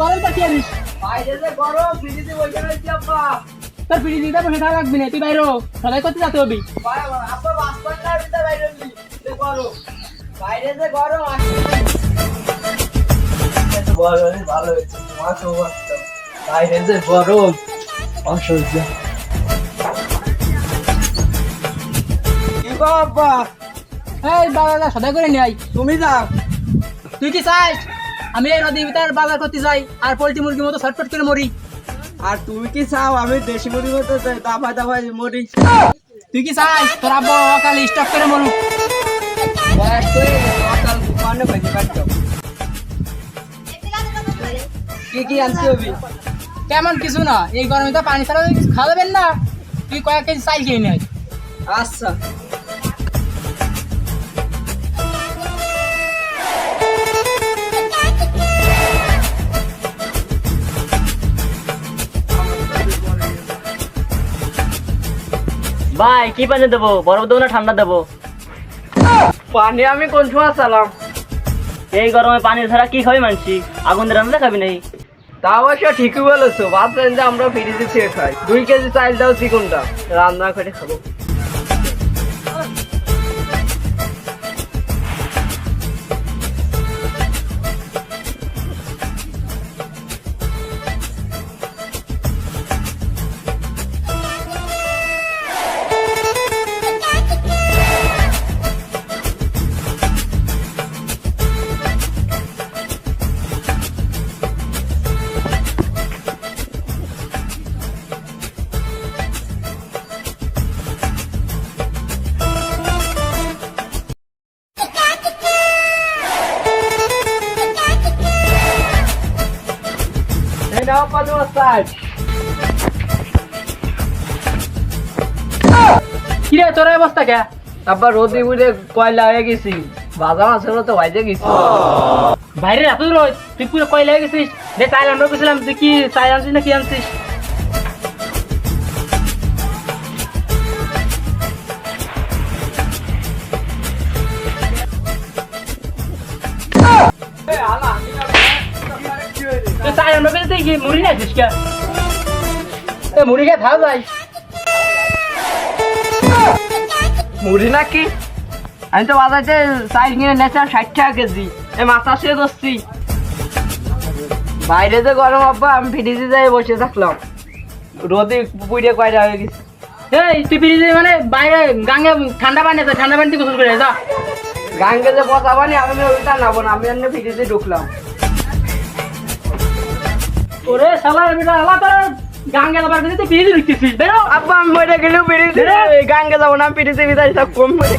গরম পাচ্ছি আনিস বাইরে যে গরম ফ্রিজে বসে রয়েছি আব্বা তোর পিড়ি বসে থাকা লাগবি না তুই বাইরে সবাই করতে যেতে হবি। আব্বা বাসপান না বাইরে গরম বাইরে যে গরম গরম ভালো হয়েছে মাছও মারতাম বাইরে যে গরম অসহ্য এই বাবা সদাই করে নিয়ে তুমি যাও। তুই কি চাস? আমি এই নদীর ভিতর বাজার করতে যাই আর পোল্ট্রি মুরগির মতো ছটফট করে মরি। আর তুমি কি চাও? আমি দেশি মুড়ি মতো দাফা দাফায় মরি। তুই কি চাস? তোর আব্বা অকাল স্টক করে মরু বয়স করে সকাল ঘুমানো খাইতে পারতো কি কি আনতে হবে তেমন কিছু না এই গরমে তো পানি ছাড়া কিছু খাওয়াবেন না। তুই কয়েক কেজি চাই খেয়ে নিয়ে আচ্ছা। ভাই কি পানি দেবো? বরফ দেবো না ঠান্ডা দেবো? পানি আমি কোন সময় চালাম? এই গরমে পানি ছাড়া কি খাবি মানছি? আগুন দিয়ে রান্না খাবি নাই তা অবশ্য ঠিকই বলেছ। ভাবছেন যে আমরা ফ্রিজে থেকে খাই। দুই কেজি চাল দাও চিকনটা। রান্না করে খাব। এই pra পাঁচ uma tarde. রে তোর অবস্থা কে? রোদি উড়ে কয়লা হয়ে গেছি। বাজার আছে তো ভাইজে গেছি। বাইরে এত রোদ, তুই পুরো কয়লা হয়ে গেছিস? যে চাইল আমরা গেছিলাম, তুই কি আনছিস না কি আনছিস? তুই কি? মুড়ি না মুড়ি যাই মুড়ি নাকি? আমি তো কিনে নেছিলাম ষাট টাকা কেজি। এ, মাথা শুয়ে বাইরে যে গরম আব্বা, আমি ফ্রিজে যাই বসে থাকলাম। রোদে পুড়ে কয়টা হয়ে গেছে। এই, তুই ফিরে মানে বাইরে গাঙ্গে ঠান্ডা পানি আছে, ঠান্ডা পানিতে গোসল করে যা। গাঙ্গে যে বসা পানি, আমি ওইটা নাবো না, আমি এমনি ফ্রিজে ঢুকলাম। ওরে শালা বেটা আলা তোর গাঙ্গে যাবার কিন্তু তুই ফিরে ঢুকতেছিস বেরো। আব্বা আমি মরে গেলেও ফ্রিজে গাঙ্গে যাব না ফ্রিজে বিদায় কম মরে